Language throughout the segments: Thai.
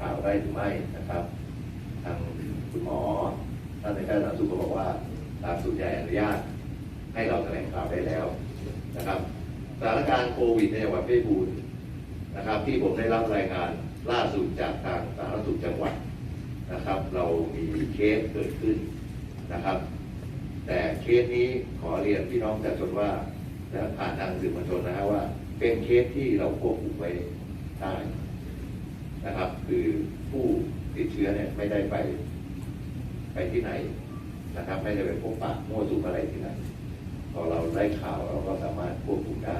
ข่าวได้หรือไม่นะครับ ทางคุณหมอท่านในแพทย์สาธารณสุขก็บอกว่าทางศูนย์ใหญ่อนุญาต ให้เราแถลงข่าวได้แล้วนะครับสถานการณ์โควิดในจังหวัดเพชรบูรณ์นะครับ ที่ผมได้รับรายงานล่าสุดจากทางสาธารณสุขจังหวัดนะครับ เรามีเคสเกิดขึ้นนะครับ แต่เคสนี้ขอเรียนพี่น้องประชาชนว่าและผ่านทางสื่อมวลชนนะฮะว่า เป็นเคสที่เราควบคุมไว้ได้ นะครับ คือผู้ติดเชื้อเนี่ยไม่ได้ไปไปที่ไหนนะครับ ไม่ได้ไปพบปะมั่วสุมอะไรที่ไหนพอเราได้ข่าวเราก็สามารถควบคุมได้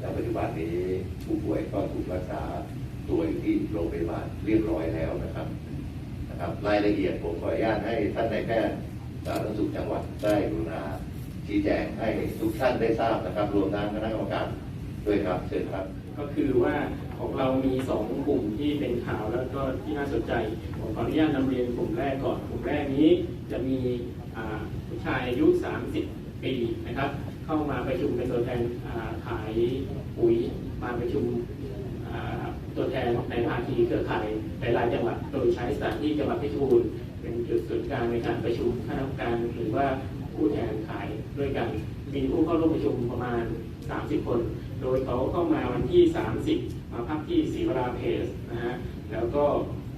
และปัจจุบันนี้ผู้ป่วยก็ถูกรักษาตัวอยู่ที่โรงพยาบาลเรียบร้อยแล้วนะครับนะครับ รายละเอียดผมขออนุญาตให้ท่านนายแพทย์สาธารณสุขจังหวัดได้กรุณาชี้แจงให้ทุกท่านได้ทราบนะครับ รวมทั้งคณะกรรมการ ด้วยครับเชิญครับ ก็คือว่าของเรามีสองกลุ่มที่เป็นข่าวแล้วก็ที่น่าสนใจ ผมขออนุญาตนำเรียนกลุ่มแรกก่อน กลุ่มแรกนี้จะมีผู้ชายอายุ 30 ปีนะครับ เข้ามาประชุมเป็นตัวแทนขายปุ๋ยมาประชุมตัวแทนในภาคีเครือข่ายหลายๆจังหวัดโดยใช้สถานที่จังหวัดพชรบูรณ์เป็นจุดศูนย์กลางในการประชุมคณะกรรมการหรือว่าผู้แทนขายด้วยกัน มีผู้เข้าร่วมประชุมประมาณ 30 คน โดยเขาเข้ามาวันที่ 30 มาพักที่ศรีวราเพสนะฮะแล้วก็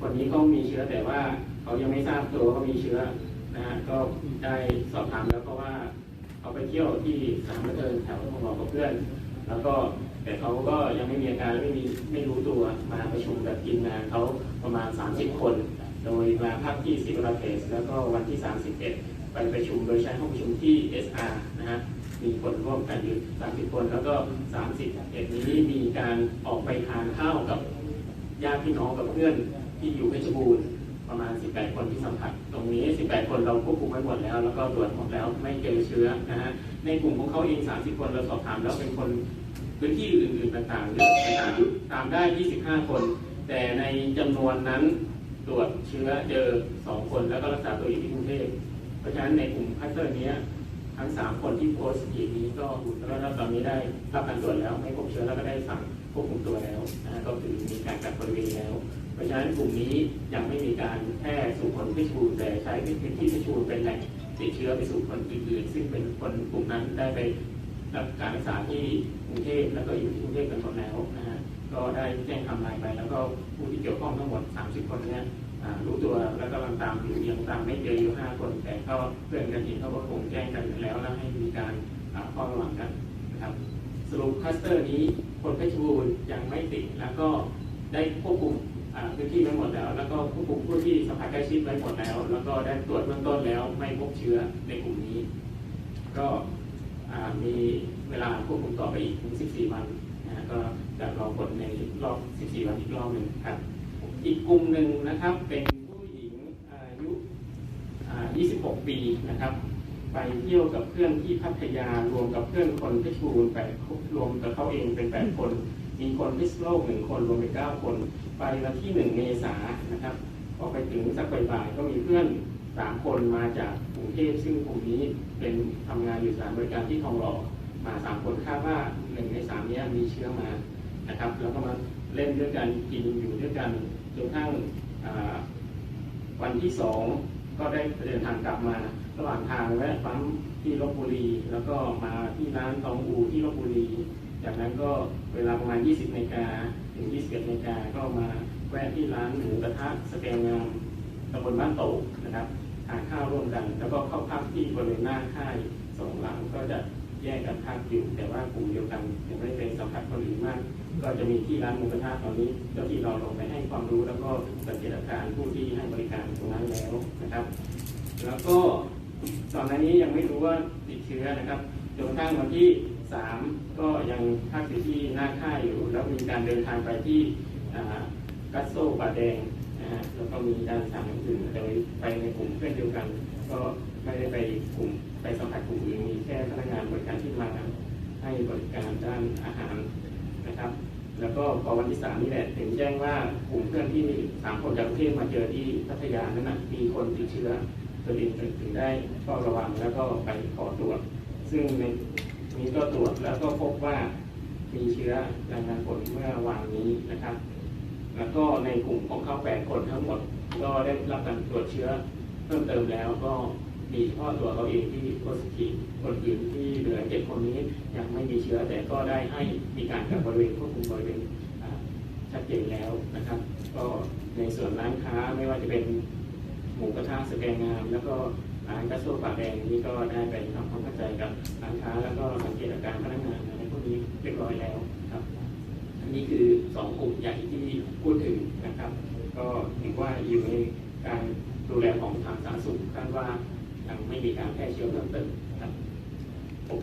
คนนี้เขามีเชื้อแต่ว่าเขายังไม่ทราบตัวว่ามีเชื้อนะฮะก็ได้สอบถามแล้วเพราะว่าเขาไปเที่ยวที่สถานบันเทิงแถวทองหล่อกับเพื่อน แล้วก็แต่เขาก็ยังไม่มีอาการไม่มีไม่รู้ตัวมาประชุมกับทีมงานเขาประมาณ 30 คน โดยมาพักที่ศรีวราเพสแล้วก็วันที่ 31 ไปประชุมโดยใช้ห้องประชุมที่ SR นะฮะ มีคนร่วมกันอยู่30 คนแล้วก็ 30เอ็ดนี้มีการออกไปทานข้าวกับญาติพี่น้องกับเพื่อนที่อยู่เพชรบูรณ์ประมาณ 18 คนที่สัมผัส ตรงนี้ 18 คนเราควบคุมไว้หมดแล้ว แล้วก็ตรวจหมดแล้วไม่เจอเชื้อนะฮะในกลุ่มของเขาเอง 30 คนเราสอบถามแล้วเป็นคนพื้นที่อื่นๆต่างๆเยอะต่างๆตามได้ 25 คน แต่ในจำนวนนั้นตรวจเชื้อเจอ 2 คนแล้วก็รักษาตัวอยู่ที่กรุงเทพเพราะฉะนั้นในกลุ่มคัสเตอร์นี้ ทั้งสามคนที่โพสต์ทีนี้ก็แล้วตอนนี้ได้รับการตรวจแล้วไม่พบเชื้อแล้วก็ได้สั่งควบคุมตัวแล้วนะก็คือมีการกักบริเวณแล้ว เพราะฉะนั้นกลุ่มนี้ยังไม่มีการแพร่สู่คนพิชูแต่ใช้พื้นที่พิชูเป็นแหล่งติดเชื้อไปสู่คนอื่นๆซึ่งเป็นคนกลุ่มนั้นได้ไปรับการรักษาที่กรุงเทพแล้วก็อยู่ที่กรุงเทพกันหมดแล้วนะฮะก็ได้แจ้งทำลายไปแล้วก็ผู้ที่เกี่ยวข้องทั้งหมด 30 คนเนี้ย รู้ตัวแล้วก็กำลังตามอยู่ยังตามไม่เจออยู่ห้าคน แต่ก็เพื่อนกันเองเขาก็คงแจ้งกันแล้วแล้วให้มีการเฝ้าระวังกันนะครับสรุปคลัสเตอร์นี้คนเพชรบูรณ์ยังไม่ติดแล้วก็ได้ควบคุมพื้นที่ไว้หมดแล้ว แล้วก็ควบคุมผู้ที่สัมผัสใกล้ชิดไว้หมดแล้ว แล้วก็ได้ตรวจเบื้องต้นแล้วไม่พบเชื้อในกลุ่มนี้ ก็มีเวลาควบคุมต่อไปอีกถึง 14 วันนะฮะก็จะรอผลในรอบ 14 วันอีกรอบหนึ่งครับ อีกกลุ่มหนึ่งนะครับเป็นผู้หญิงอายุ 26 ปีนะครับ ไปเที่ยวกับเพื่อนที่พัทยารวมกับเพื่อนคนเพชรบูรณ์แปดรวมกับเขาเองเป็น 8 คน มีคนพิษโลกหนึ่งคนรวมเป็น 9 คน ไปวันที่ 1 เมษายนนะครับพอไปถึงสักบ่ายๆก็มีเพื่อน3คนมาจากกรุงเทพซึ่งกลุ่มนี้เป็นทำงานอยู่สถานบริการที่ทองหล่อมา3คนคาดว่า1ใน3เนี้มีเชื้อมานะครับ แล้วก็มาเล่นด้วยกันกินอยู่ด้วยกัน จนกระทั่งวันที่สองก็ได้เดินทางกลับมา ระหว่างทางแวะปั๊มที่ลบบุรี แล้วก็มาที่ร้านทองอูที่ลบบุรี จากนั้นก็เวลาประมาณ 20นาฬิกาถึง 21นาฬิกาก็มาแวะที่ร้านหมูกระทะสแกงงามตำบลบ้านโตกนะครับทานข้าวร่วมกัน แล้วก็เข้าพักที่บริเวณหน้าค่ายสองหลังก็จะ แยกกันพักอยู่ แต่ว่ากลุ่มเดียวกันยังไม่เป็นสัมผัสคนอื่นมาก ก็จะมีที่ร้านหมูกระทะตอนนี้เจ้าที่เราลงไปให้ความรู้แล้วก็สังเกตอาการผู้ที่ให้บริการตรงนั้นแล้วนะครับ แล้วก็ตอนนี้ยังไม่รู้ว่าติดเชื้อนะครับจนกระทั่งวันที่สามก็ยังพักอยู่ที่หน้าค่ายอยู่ แล้วมีการเดินทางไปที่กัสโซป่าแดง นะฮะแล้วก็มีการสั่งอื่นโดยไปในกลุ่มเพื่อนเดียวกัน ก็ไม่ได้ไปกลุ่มไปสัมผัสกลุ่มอื่นมีแค่พนักงานบริการที่มาให้บริการด้านอาหารนะครับ แล้วก็พอวันที่สามนี่แหละถึงแจ้งว่ากลุ่มเพื่อนที่สามคนจากกรุงเทพมาเจอที่พัทยานั้นนะมีคนติดเชื้อตัวเองถึงได้เฝ้าระวังแล้วก็ไปขอตรวจ ซึ่งในนี้ก็ตรวจแล้วก็พบว่ามีเชื้อรายงานผลเมื่อวานนี้นะครับ แล้วก็ในกลุ่มของเขาแปดคนทั้งหมด ก็ได้รับการตรวจเชื้อเพิ่มเติมแล้วก็มีเฉพาะตัวเขาเองที่โพสิทีฟคนอื่นที่เหลือเจ็ดคนนี้ยังไม่มีเชื้อ แต่ก็ได้ให้มีการกักบริเวณควบคุมบริเวณชัดเจนแล้วนะครับ ก็ในส่วนร้านค้าไม่ว่าจะเป็นหมูกระทะสแกงงาม แล้วก็ร้านกระโซปากแดงนี่ก็ได้ไปทำความเข้าใจกับร้านค้าแล้วก็สังเกตอาการพนักงานอะไรพวกนี้เรียบร้อยแล้วครับ อันนี้คือสองกลุ่มใหญ่ที่พูดถึง นะครับก็ถือว่าอยู่ในการดูแลของทางสาธารณสุขคาดว่ายังไม่มีการแพร่เชื้อเพิ่มเติมครับผม